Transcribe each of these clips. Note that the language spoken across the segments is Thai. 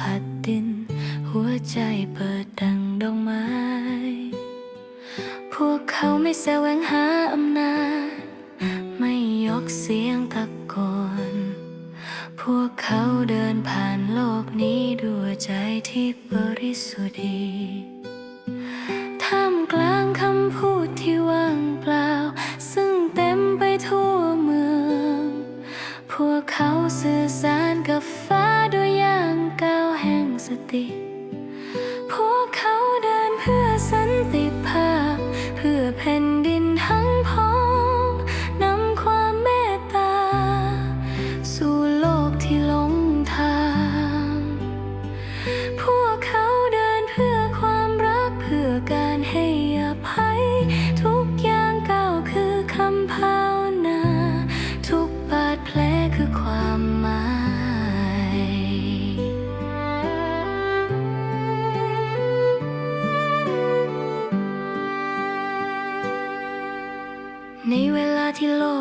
ผัสดิน หัวใจเปิดดังดอกไม้ พวกเขาไม่แสวงหาอำนาจ ไม่ยกเสียงตะโกน พวกเขาเดินผ่านโลกนี้ด้วยใจที่บริสุทธิ์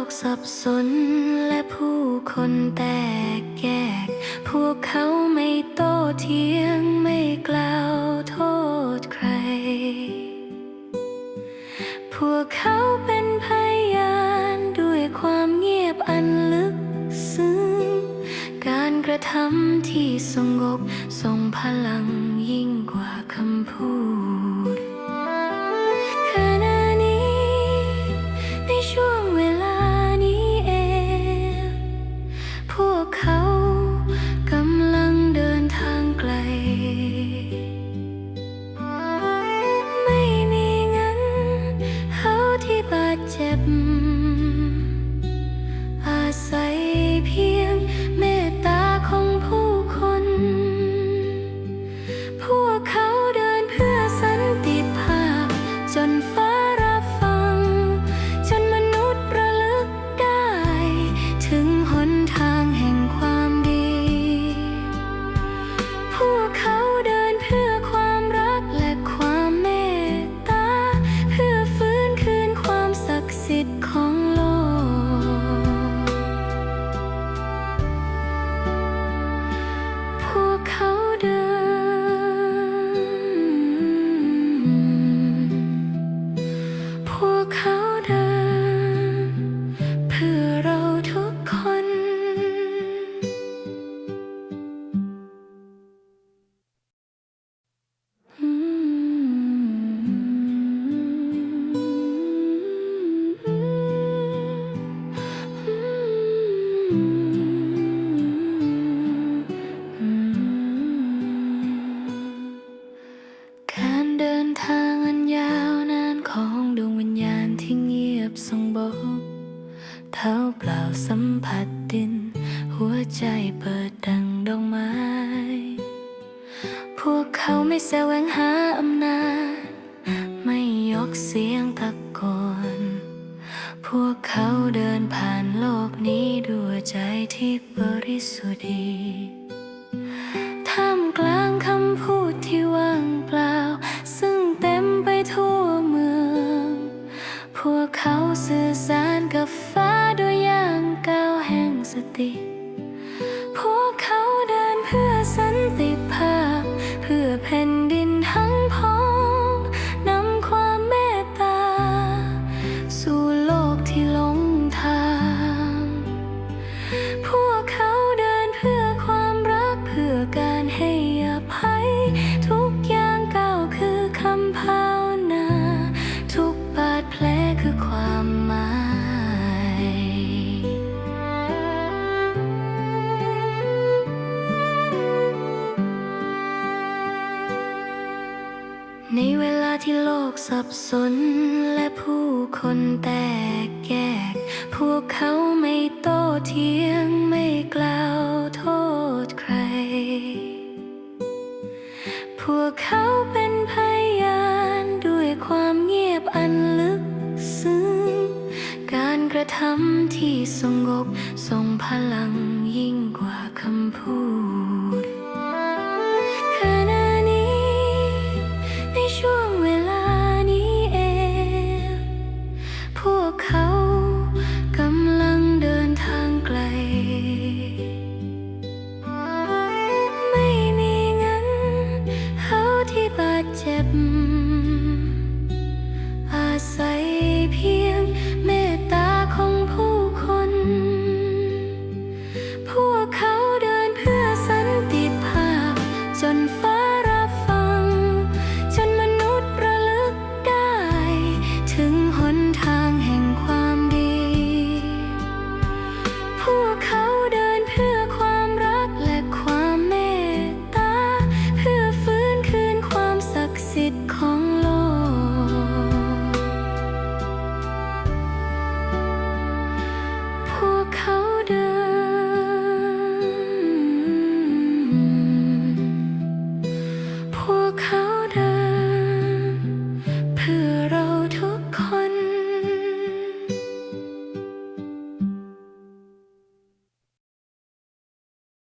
กสับสนและผู้คนแตกแยก พวกเขาไม่โต้เถียงไม่กล่าวโทษใคร พวกเขาเป็น ใจเปิดดังดอกไม้ พวกเขาไม่แสวงหาอำนาจ ไม่ยกเสียงตะโกน พวกเขาเดินผ่านโลกนี้ด้วยใจที่บริสุทธิ์ดีท่ามกลางคำพูดที่ว่างเปล่า ซึ่งเต็มไปทั่วเมือง พวกเขาสื่อสารกับฟ้า สับสนและผู้คนแตกแยก พวกเขาไม่โต้เถียงไม่กล่าวโทษใคร พวกเขาเป็นพยานด้วยความเงียบอันลึกซึ้ง การกระทำที่สงบทรงพลังยิ่งกว่าคำพูด